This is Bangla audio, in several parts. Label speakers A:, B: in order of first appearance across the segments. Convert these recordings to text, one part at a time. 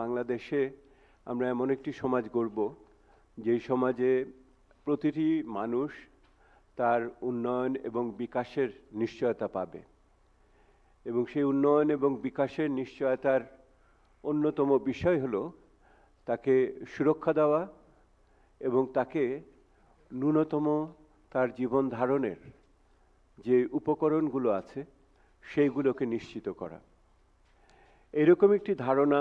A: বাংলাদেশে আমরা এমন একটি সমাজ গড়ব যেই সমাজে প্রতিটি মানুষ তার উন্নয়ন এবং বিকাশের নিশ্চয়তা পাবে। এবং সেই উন্নয়ন এবং বিকাশের নিশ্চয়তার অন্যতম বিষয় হলো তাকে সুরক্ষা দেওয়া এবং তাকে ন্যূনতম তার জীবন ধারণের যে উপকরণগুলো আছে, সেইগুলোকে নিশ্চিত করা। এরকম একটি ধারণা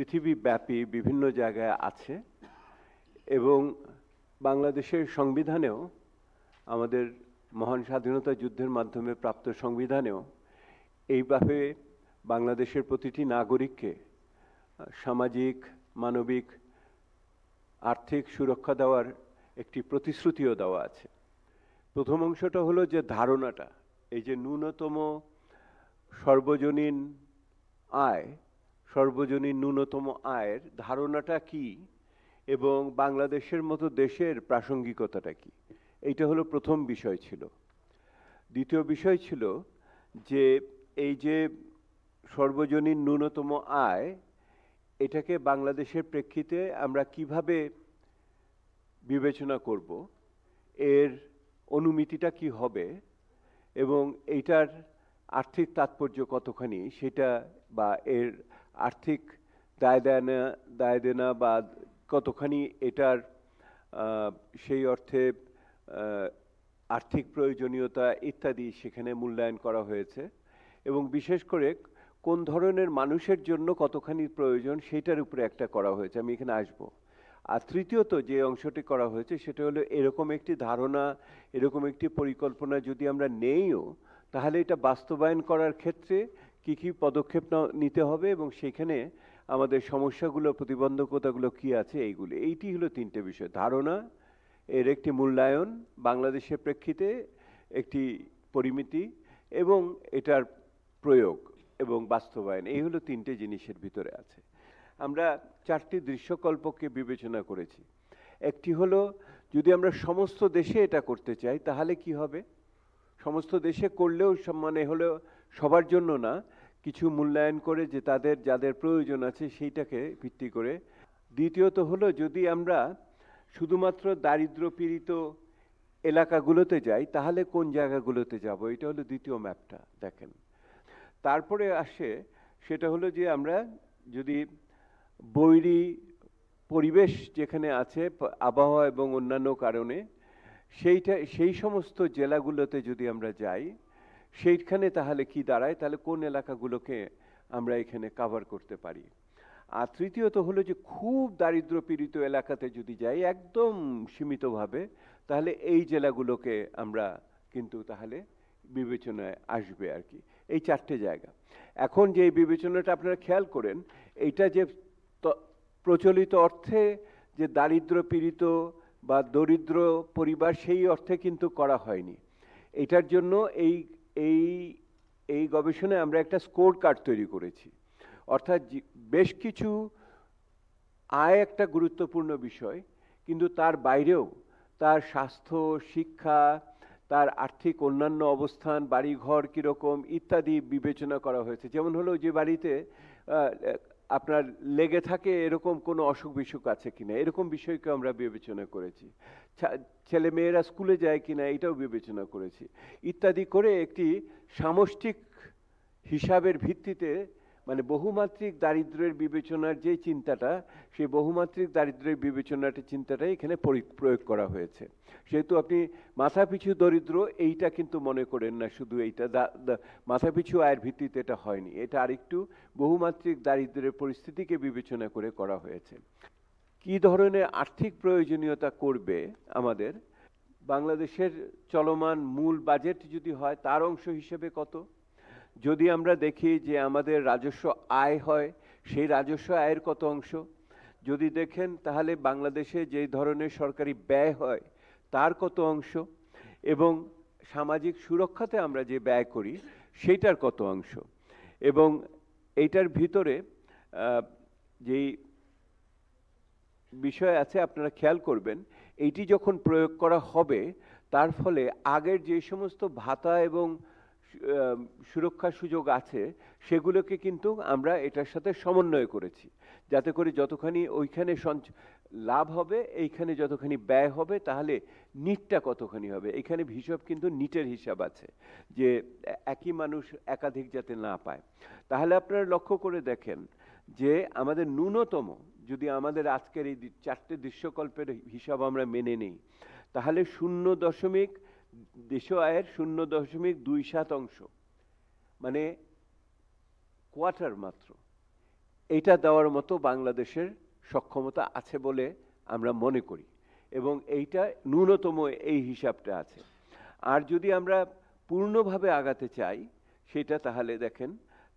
A: পৃথিবীব্যাপী বিভিন্ন জায়গায় আছে এবং বাংলাদেশের সংবিধানেও আমাদের মহান স্বাধীনতা যুদ্ধের মাধ্যমে প্রাপ্ত সংবিধানেও এইভাবে বাংলাদেশের প্রতিটি নাগরিককে সামাজিক, মানবিক, আর্থিক সুরক্ষা দেওয়ার একটি প্রতিশ্রুতিও দেওয়া আছে। প্রথম অংশটা হলো যে ধারণাটা, এই যে ন্যূনতম সর্বজনীন আয় সর্বজনীন ন্যূনতম আয়ের ধারণাটা কি? এবং বাংলাদেশের মতো দেশের প্রাসঙ্গিকতাটা কি? এইটা হলো প্রথম বিষয় ছিল। দ্বিতীয় বিষয় ছিল যে এই যে সর্বজনীন ন্যূনতম আয়, এটাকে বাংলাদেশের প্রেক্ষিতে আমরা কীভাবে বিবেচনা করব? এর অনুমিতিটা কি হবে? এবং এইটার আর্থিক তাৎপর্য কতখানি? সেটা বা এর আর্থিক দায় দেনা দায় দেনা বা কতখানি এটার সেই অর্থে আর্থিক প্রয়োজনীয়তা ইত্যাদি সেখানে মূল্যায়ন করা হয়েছে এবং বিশেষ করে কোন ধরনের মানুষের জন্য কতখানি প্রয়োজন সেটার উপরে একটা করা হয়েছে, আমি এখানে আসব। আর তৃতীয়ত যে অংশটি করা হয়েছে সেটা হলো এরকম একটি ধারণা, এরকম একটি পরিকল্পনা যদি আমরা নেইও, তাহলে এটা বাস্তবায়ন করার ক্ষেত্রে কি কি পদক্ষেপ নিতে হবে এবং সেখানে আমাদের সমস্যাগুলো, প্রতিবন্ধকতাগুলো কি আছে এইগুলো। এইটি হলো তিনটে বিষয়। ধারণা, এর একটি মূল্যায়ন, বাংলাদেশের প্রেক্ষিতে একটি পরিমিতি এবং এটার প্রয়োগ এবং বাস্তবায়ন। এই হলো তিনটে জিনিসের ভিতরে আছে। আমরা চারটি দৃশ্যকল্পকে বিবেচনা করেছি। একটি হলো, যদি আমরা সমস্ত দেশে এটা করতে চাই, তাহলে কি হবে? সমস্ত দেশে করলেও মানে হলো সবার জন্য না কিছু মূল্যায়ন করে যে তাদের, যাদের প্রয়োজন আছে সেইটাকে ভিত্তি করে। দ্বিতীয়ত হলো যদি আমরা শুধুমাত্র দারিদ্র পীড়িত এলাকাগুলোতে যাই, তাহলে কোন জায়গাগুলোতে যাব? এটা হলো দ্বিতীয় ম্যাপটা, দেখেন। তারপরে আসে, সেটা হলো যে আমরা যদি বৈরী পরিবেশ যেখানে আছে আবহাওয়া এবং অন্যান্য কারণে, সেইটা, সেই সমস্ত জেলাগুলোতে যদি আমরা যাই সেইখানে তাহলে কি দাঁড়ায়? তাহলে কোন এলাকাগুলোকে আমরা এখানে কভার করতে পারি? আর তৃতীয়ত হলো যে, খুব দারিদ্র পীড়িত এলাকাতে যদি যাই, একদম সীমিতভাবে, তাহলে এই জেলাগুলোকে আমরা কিন্তু তাহলে বিবেচনায় আসবে আর কি। এই চারটে জায়গা। এখন যে বিবেচনাটা আপনারা খেয়াল করেন, এইটা যে প্রচলিত অর্থে যে দারিদ্র পীড়িত বা দরিদ্র পরিবার, সেই অর্থে কিন্তু করা হয়নি। এটার জন্য এই এই এই গবেষণায় আমরা একটা স্কোর কার্ড তৈরি করেছি। অর্থাৎ বেশ কিছু আয় একটা গুরুত্বপূর্ণ বিষয়, কিন্তু তার বাইরেও তার স্বাস্থ্য, শিক্ষা, তার আর্থিক অন্যান্য অবস্থান, বাড়িঘর কীরকম ইত্যাদি বিবেচনা করা হয়েছে। যেমন হলো যে বাড়িতে আপনার লেগে থাকে এরকম কোনো অসুখ বিসুখ আছে কিনা? এরকম বিষয়কে আমরা বিবেচনা করেছি। ছেলে মেয়েরা স্কুলে যায় কিনা এটাও বিবেচনা করেছি। ইত্যাদি করে একটি সামষ্টিক হিসাবের ভিত্তিতে মানে বহুমাত্রিক দারিদ্র্যের বিবেচনার যে চিন্তাটা, সেই বহুমাত্রিক দারিদ্র্যের বিবেচনাটা চিন্তাটাই এখানে পরি- প্রয়োগ করা হয়েছে। সেহেতু আপনি মাথাপিছু দরিদ্র এইটা কিন্তু মনে করেন না, শুধু এইটা মাথাপিছু আয়ের ভিত্তিতে এটা হয়নি। এটা আরেকটু বহুমাত্রিক দারিদ্র্যের পরিস্থিতিকে বিবেচনা করে করা হয়েছে। কি ধরনের আর্থিক প্রয়োজনীয়তা করবে আমাদের? বাংলাদেশের চলমান মূল বাজেট যদি হয়, তার অংশ হিসেবে কত? যদি আমরা দেখি যে আমাদের রাজস্ব আয় হয়, সেই রাজস্ব আয়ের কত অংশ? যদি দেখেন, তাহলে বাংলাদেশে যেই ধরনের সরকারি ব্যয় হয়, তার কত অংশ? এবং সামাজিক সুরক্ষাতে আমরা যে ব্যয় করি, সেইটার কত অংশ? এবং এইটার ভিতরে যেই বিষয় আছে, আপনারা খেয়াল করবেন, এইটি যখন প্রয়োগ করা হবে, তার ফলে আগের যে সমস্ত ভাতা এবং সুরক্ষার সুযোগ আছে, সেগুলোকে কিন্তু আমরা এটার সাথে সমন্বয় করেছি। যাতে করে যতখানি ওইখানে সঞ্চ- লাভ হবে, এইখানে যতখানি ব্যয় হবে, তাহলে নিটটা কতখানি হবে। এখানে হিসাব কিন্তু নিটের হিসাব আছে, যে একই মানুষ একাধিক যাতে না পায়। তাহলে আপনারা লক্ষ্য করে দেখেন যে আমাদের ন্যূনতম, যদি আমাদের আজকের এই চারটে দৃশ্যকল্পের হিসাব আমরা মেনে নিই, তাহলে শূন্য দশমিক দেশ আয়ের শূন্য দশমিক দুই সাত অংশ মানে কোয়ার্টার মাত্র। এটা দেওয়ার মতো বাংলাদেশের সক্ষমতা আছে বলে আমরা মনে করি এবং এইটা ন্যূনতম এই হিসাবটা আছে। আর যদি আমরা পূর্ণভাবে আগাতে চাই, সেটা তাহলে দেখেন,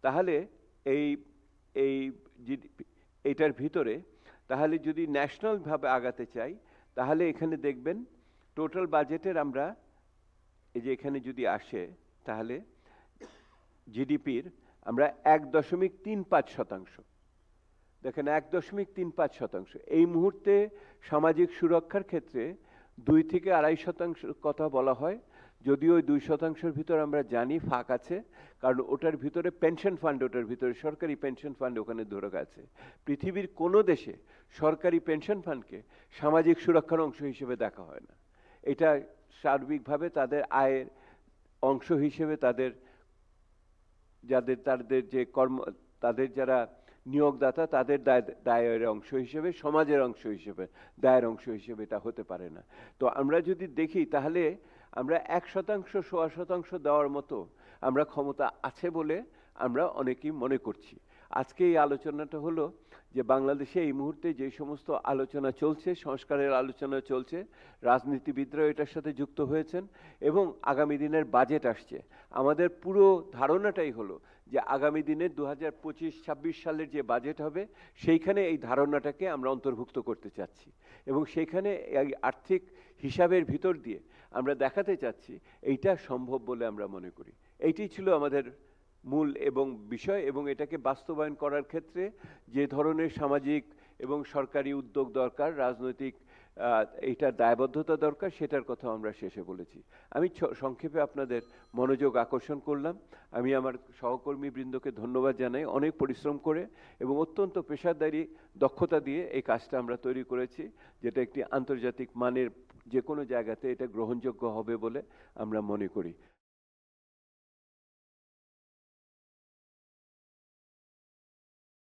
A: তাহলে এই এই এইটার ভিতরে, তাহলে যদি ন্যাশনালভাবে আগাতে চাই, তাহলে এখানে দেখবেন, টোটাল বাজেটের আমরা এই যে এখানে যদি আসে, তাহলে জিডিপির আমরা এক দশমিক তিন পাঁচ শতাংশ। দেখেন, এক দশমিক তিন পাঁচ শতাংশ। এই মুহূর্তে সামাজিক সুরক্ষার ক্ষেত্রে দুই থেকে আড়াই শতাংশ কথা বলা হয়। যদিও ওই দুই শতাংশের ভিতর আমরা জানি ফাঁক আছে, কারণ ওটার ভিতরে পেনশন ফান্ড, ওটার ভিতরে সরকারি পেনশন ফান্ড ওখানে ধরে আছে। পৃথিবীর কোনো দেশে সরকারি পেনশন ফান্ডকে সামাজিক সুরক্ষার অংশ হিসেবে দেখা হয় না। এটা সার্বিকভাবে তাদের আয়ের অংশ হিসেবে তাদের, যাদের, তাদের যে কর্ম, তাদের যারা নিয়োগদাতা, তাদের দায়, দায়ের অংশ হিসেবে, সমাজের অংশ হিসেবে, দায়ের অংশ হিসেবে এটা হতে পারে না। তো আমরা যদি দেখি, তাহলে আমরা এক শতাংশ, সোয়া শতাংশ দেওয়ার মতো আমরা ক্ষমতা আছে বলে আমরা অনেকেই মনে করছি। আজকে এই আলোচনাটা হলো যে বাংলাদেশে এই মুহূর্তে যে সমস্ত আলোচনা চলছে, সংস্কারের আলোচনা চলছে রাজনীতিবিদরা এটার সাথে যুক্ত হয়েছেন এবং আগামী দিনের বাজেট আসছে। আমাদের পুরো ধারণাটাই হলো যে আগামী দিনে দু হাজার পঁচিশ, ছাব্বিশ সালের যে বাজেট হবে, সেইখানে এই ধারণাটাকে আমরা অন্তর্ভুক্ত করতে চাচ্ছি এবং সেইখানে এই আর্থিক হিসাবের ভিতর দিয়ে আমরা দেখাতে চাচ্ছি, এইটা সম্ভব বলে আমরা মনে করি। এইটি ছিল আমাদের মূল এবং বিষয় এবং এটাকে বাস্তবায়ন করার ক্ষেত্রে যে ধরনের সামাজিক এবং সরকারি উদ্যোগ দরকার, রাজনৈতিক এইটার দায়বদ্ধতা দরকার, সেটার কথা আমরা শেষে বলেছি। আমি সংক্ষেপে আপনাদের মনোযোগ আকর্ষণ করলাম। আমি আমার সহকর্মী বৃন্দকে ধন্যবাদ জানাই অনেক পরিশ্রম করে এবং অত্যন্ত পেশাদারি দক্ষতা দিয়ে এই কাজটা আমরা তৈরি করেছি, যেটা একটি আন্তর্জাতিক মানের যে কোনো জায়গাতে এটা গ্রহণযোগ্য হবে বলে আমরা মনে করি।